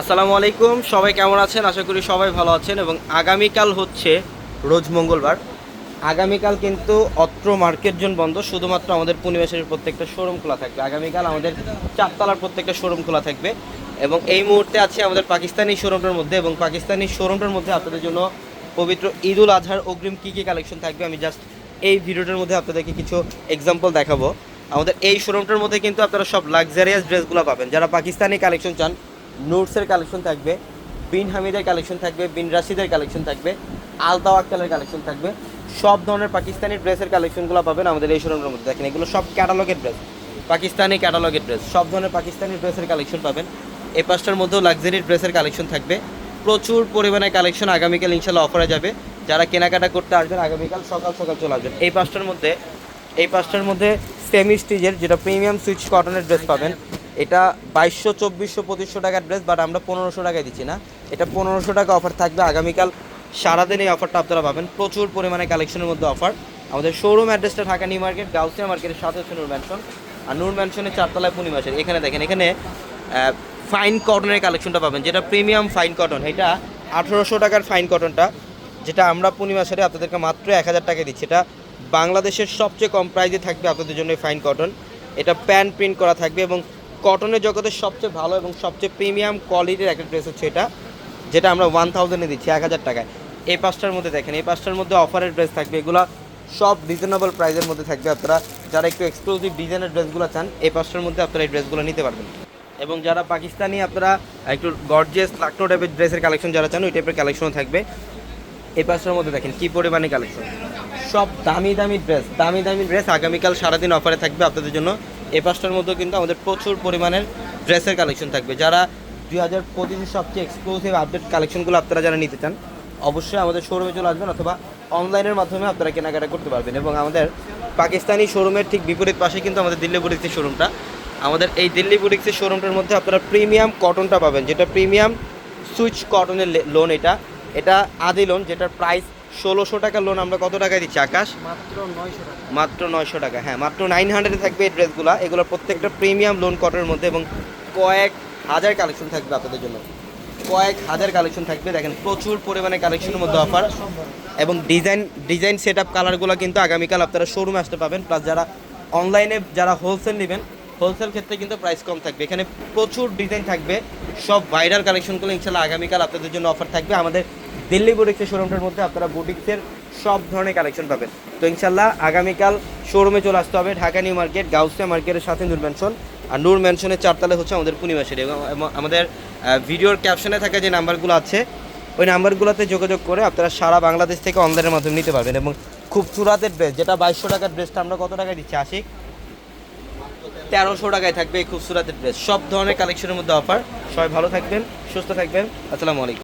আসসালামু আলাইকুম, সবাই কেমন আছেন? আশা করি সবাই ভালো আছেন এবং আগামীকাল হচ্ছে রোজ মঙ্গলবার। আগামীকাল কিন্তু অত্র মার্কেট জোন বন্ধ, শুধুমাত্র আমাদের পূর্ণিমাসের প্রত্যেকটা শোরুম খোলা থাকবে। আগামীকাল আমাদের চারতলার প্রত্যেকটা শোরুম খোলা থাকবে এবং এই মুহূর্তে আছে আমাদের পাকিস্তানি শোরুমটার মধ্যে এবং পাকিস্তানি শোরুমটার মধ্যে আপনাদের জন্য পবিত্র ঈদ উল আজহার অগ্রিম কী কী কালেকশন থাকবে আমি জাস্ট এই ভিডিওটার মধ্যে আপনাদেরকে কিছু এক্সাম্পল দেখাবো। আমাদের এই শোরুমটার মধ্যে কিন্তু আপনারা সব লাক্সারিয়াস ড্রেসগুলো পাবেন। যারা পাকিস্তানি কালেকশন চান নোটসের কালেকশন থাকবে, বিন হামিদের কালেকশন থাকবে, বিন রাশিদের কালেকশন থাকবে, আলতা আক্তালের কালেকশন থাকবে। সব ধরনের পাকিস্তানি ড্রেসের কালেকশনগুলো পাবেন আমাদের এই শোরুমের মধ্যে। দেখেন, এগুলো সব ক্যাটালগের ড্রেস পাকিস্তানি ক্যাটালগের ড্রেস সব ধরনের পাকিস্তানি ড্রেসের কালেকশন পাবেন। এই পাঁচটার মধ্যেও লাক্সারি ড্রেসের কালেকশন থাকবে। প্রচুর পরিমাণে কালেকশন আগামীকাল ইনশাল্লাহ অফারে যাবে। যারা কেনাকাটা করতে আসবেন, আগামীকাল সকাল সকাল চলে আসবেন। এই পাঁচটার মধ্যে, এই পাঁচটার মধ্যে সেমি স্টিজের যেটা প্রিমিয়াম সুইচ কটনের ড্রেস পাবেন এটা বাইশশো, চব্বিশশো, পঁচিশশো টাকার ড্রেস বাট আমরা পনেরোশো টাকায় দিচ্ছি না। এটা পনেরোশো টাকা অফার থাকবে। আগামীকাল সারাদিন এই অফারটা আপনারা পাবেন। প্রচুর পরিমাণে কালেকশনের মধ্যে অফার আমাদের শোরুম অ্যাড্রেসটা ঢাকা নিউ মার্কেট, গাউসিয়া মার্কেটের সাথে হচ্ছে নূর ম্যানশন আর নূর ম্যানশনের চারতলায় পূর্ণিমাসের এখানে দেখেন, এখানে ফাইন কটনের কালেকশনটা পাবেন, যেটা প্রিমিয়াম ফাইন কটন এটা আঠেরোশো টাকার ফাইন কটনটা যেটা আমরা পূর্ণিমাসের আপনাদেরকে মাত্র এক হাজার টাকা দিচ্ছি। এটা বাংলাদেশের সবচেয়ে কম প্রাইজে থাকবে আপনাদের জন্য ফাইন কটন এটা প্যান প্রিন্ট করা থাকবে এবং কটনের জগতের সবচেয়ে ভালো এবং সবচেয়ে প্রিমিয়াম কোয়ালিটির একটা ড্রেস হচ্ছে এটা, যেটা আমরা ওয়ান থাউজেন্ডে দিচ্ছি, এক হাজার টাকায়। এই পাঁচটার মধ্যে দেখেন, এই পাঁচটার মধ্যে অফারের ড্রেস থাকবে, এগুলো সব রিজনেবল প্রাইসের মধ্যে থাকবে আপনারা। যারা একটু এক্সক্লুসিভ ডিজাইনের ড্রেসগুলো চান, এই পাঁচটার মধ্যে আপনারা এই ড্রেসগুলো নিতে পারবেন। এবং যারা পাকিস্তানি, আপনারা একটু গর্জিয়াস লাকনো টাইপের ড্রেসের কালেকশন যারা চান, ওই টাইপের কালেকশনও থাকবে। এই পাঁচটার মধ্যে দেখেন, কী পরিমাণে কালেকশন সব দামি দামি ড্রেস দামি দামি ড্রেস আগামীকাল সারাদিন অফারে থাকবে আপনাদের জন্য। এই পাঁচটার মধ্যেও কিন্তু আমাদের প্রচুর পরিমাণের ড্রেসের কালেকশন থাকবে। যারা দুই হাজার পঁচিশের সবচেয়ে এক্সক্লুসিভ আপডেট কালেকশনগুলো আপনারা যারা নিতে চান, অবশ্যই আমাদের শোরুমে চলে আসবেন অথবা অনলাইনের মাধ্যমে আপনারা কেনাকাটা করতে পারবেন এবং আমাদের পাকিস্তানি শোরুমের ঠিক বিপরীত পাশে কিন্তু আমাদের দিল্লি বুটিক্সের শোরুমটা আমাদের এই দিল্লি বুটিক্সের শোরুমটার মধ্যে আপনারা প্রিমিয়াম কটনটা পাবেন, যেটা প্রিমিয়াম সুইচ কটনের লোন এটা। এটা আদি লোন যেটার প্রাইস ষোলোশো টাকা লোন আমরা কত টাকায় দিচ্ছি আকাশ? মাত্র নয়শো টাকা। মাত্র নয়শো টাকা হ্যাঁ মাত্র নাইন হান্ড্রেডে থাকবে এই ড্রেসগুলো এগুলো প্রত্যেকটা প্রিমিয়াম লোন কটনের মধ্যে এবং কয়েক হাজার কালেকশন থাকবে আপনাদের জন্য। কয়েক হাজার কালেকশন থাকবে দেখেন প্রচুর পরিমাণে কালেকশনের মধ্যে অফার এবং ডিজাইন ডিজাইন সেট আপ কালারগুলো কিন্তু আগামীকাল আপনারা শোরুমে আসতে পাবেন। প্লাস যারা অনলাইনে যারা হোলসেল নেবেন হোলসেল ক্ষেত্রে কিন্তু প্রাইস কম থাকবে। এখানে প্রচুর ডিজাইন থাকবে। সব ভাইরাল কালেকশনগুলো ইনশাল্লাহ আগামীকাল আপনাদের জন্য অফার থাকবে। আমাদের দিল্লি বুটিক্সের শোরুমটার মধ্যে আপনারা বুটিক্সের সব ধরনের কালেকশন পাবেন। তো ইনশাল্লাহ আগামীকাল শোরুমে চলে আসতে হবে ঢাকা নিউ মার্কেট গাউসিয়া মার্কেটের সাথে নূর ম্যানশন আর নূর ম্যানশনের চারতলা হচ্ছে আমাদের পূর্ণিমাসের এবং আমাদের ভিডিওর ক্যাপশনে থাকা যে নাম্বারগুলো আছে, ওই নাম্বারগুলোতে যোগাযোগ করে আপনারা সারা বাংলাদেশ থেকে অনলাইনের মাধ্যমে নিতে পারবেন এবং খুব চূড়াতের ড্রেস যেটা বাইশশো টাকার ড্রেসটা আমরা কত টাকায় দিচ্ছি, আশিক? তেরোশো টাকায় থাকবে এই খুব সুরাতের ড্রেস সব ধরনের কালেকশনের মধ্যে অফার সবাই ভালো থাকবেন, সুস্থ থাকবেন। আসসালামু আলাইকুম।